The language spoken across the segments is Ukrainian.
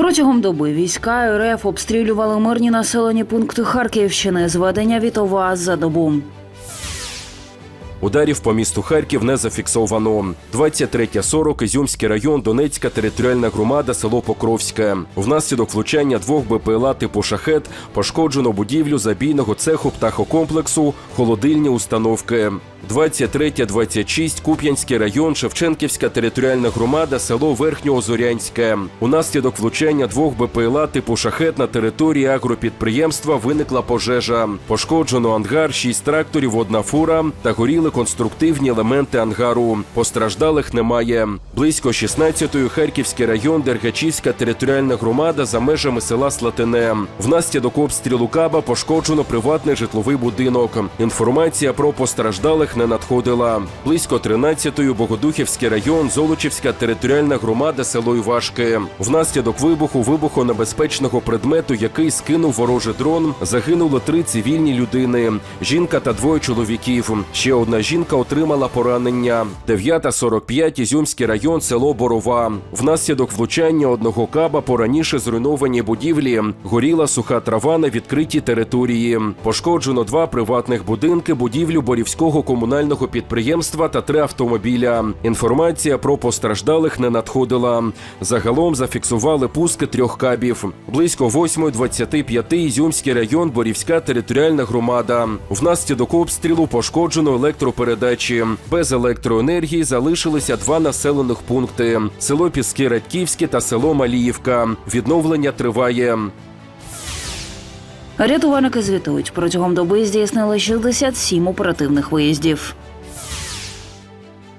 Протягом доби війська РФ обстрілювали мирні населені пункти Харківщини. Зведення Вітова за добу. Ударів по місту Харків не зафіксовано. 23.40 Ізюмський район, Донецька територіальна громада, село Покровське. Внаслідок влучання двох БПЛА типу шахет пошкоджено будівлю забійного цеху птахокомплексу, холодильні установки. 23.26 Куп'янський район, Шевченківська територіальна громада, село Верхньоозорянське. Унаслідок влучання двох БПЛА типу шахет на території агропідприємства виникла пожежа. Пошкоджено ангар, 6 тракторів, одна фура та горіли конструктивні елементи ангару. Постраждалих немає. Близько 16-ї Харківський район, Дергачівська територіальна громада за межами села Слатине. Внаслідок обстрілу Каба пошкоджено приватний житловий будинок. Інформація про постраждалих не надходила. Близько 13-ї Богодухівський район, Золочівська територіальна громада, село Івашки. Внаслідок вибуху вибухонебезпечного предмету, який скинув ворожий дрон, загинули три цивільні людини: жінка та двоє чоловіків. Ще одна жінка отримала поранення. 9.45 Ізюмський район, село Борова. Внаслідок влучання одного каба по раніше зруйнованій будівлі горіла суха трава на відкритій території. Пошкоджено два приватних будинки, будівлю Борівського комунального підприємства та три автомобіля. Інформація про постраждалих не надходила. Загалом зафіксували пуски трьох кабів. Близько 8.25 Ізюмський район, Борівська територіальна громада. Внаслідок обстрілу пошкоджено електропередачі. Без електроенергії залишилися два населених пункти: село Піски Радьківське та село Маліївка. Відновлення триває. Рятувальники звітують, протягом доби здійснили 67 оперативних виїздів.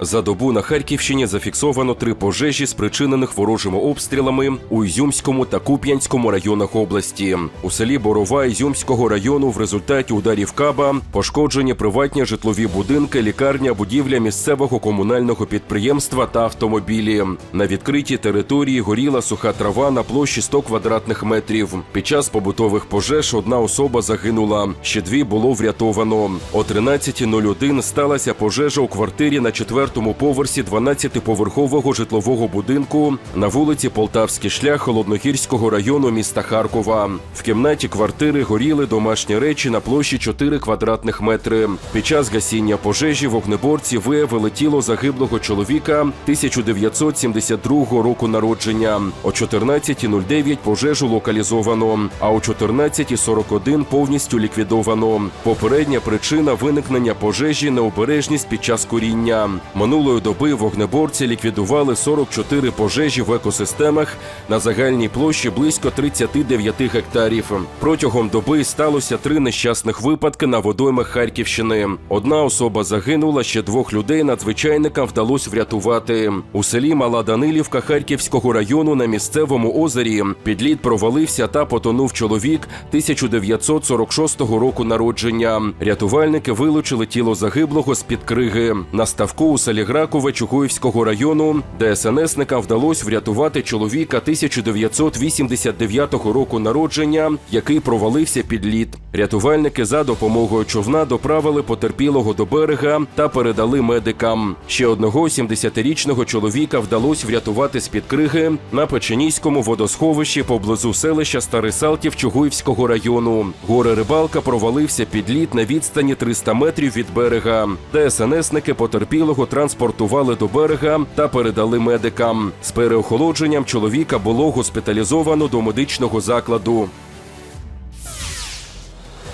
За добу на Харківщині зафіксовано три пожежі, спричинених ворожими обстрілами у Ізюмському та Куп'янському районах області. У селі Борова Ізюмського району в результаті ударів каба пошкоджені приватні житлові будинки, лікарня, будівля місцевого комунального підприємства та автомобілі. На відкритій території горіла суха трава на площі 100 квадратних метрів. Під час побутових пожеж одна особа загинула, ще дві було врятовано. О 13.01 сталася пожежа у квартирі на четвертому поверсі 12-поверхового житлового будинку на вулиці Полтавський шлях Холодногірського району міста Харкова. В кімнаті квартири горіли домашні речі на площі 4 квадратних метри. Під час гасіння пожежі вогнеборці виявили тіло загиблого чоловіка 1972 року народження. О 14.09 пожежу локалізовано, а о 14.41 повністю ліквідовано. Попередня причина виникнення пожежі необережність під час куріння. Минулої доби вогнеборці ліквідували 44 пожежі в екосистемах на загальній площі близько 39 гектарів. Протягом доби сталося три нещасних випадки на водоймах Харківщини. Одна особа загинула, ще двох людей надзвичайникам вдалося врятувати. У селі Мала Данилівка Харківського району на місцевому озері під лід провалився та потонув чоловік 1946 року народження. Рятувальники вилучили тіло загиблого з під криги. На ставку у селі Гракове Чугуївського району ДСНСникам вдалося врятувати чоловіка 1989 року народження, який провалився під лід. Рятувальники за допомогою човна доправили потерпілого до берега та передали медикам. Ще одного 70-річного чоловіка вдалося врятувати з під криги на Печеніському водосховищі поблизу селища Старий Салтів Чугуївського району. Горе рибалка провалився під лід на відстані 300 метрів від берега. ДСНСники потерпілого транспортували до берега та передали медикам. З переохолодженням чоловіка було госпіталізовано до медичного закладу.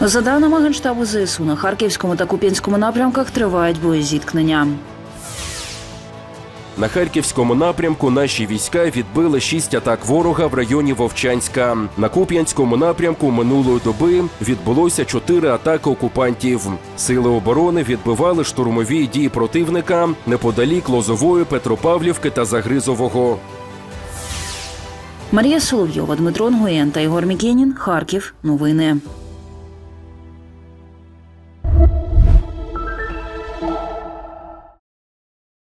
За даними Генштабу ЗСУ, на Харківському та Куп'янському напрямках тривають боєзіткнення. На харківському напрямку наші війська відбили шість атак ворога в районі Вовчанська. На Куп'янському напрямку минулої доби відбулося чотири атаки окупантів. Сили оборони відбивали штурмові дії противника неподалік Лозової, Петропавлівки та Загризового. Марія Соловйова, Дмитро Нгуєн та Ігор Мікенін. Харків. Новини.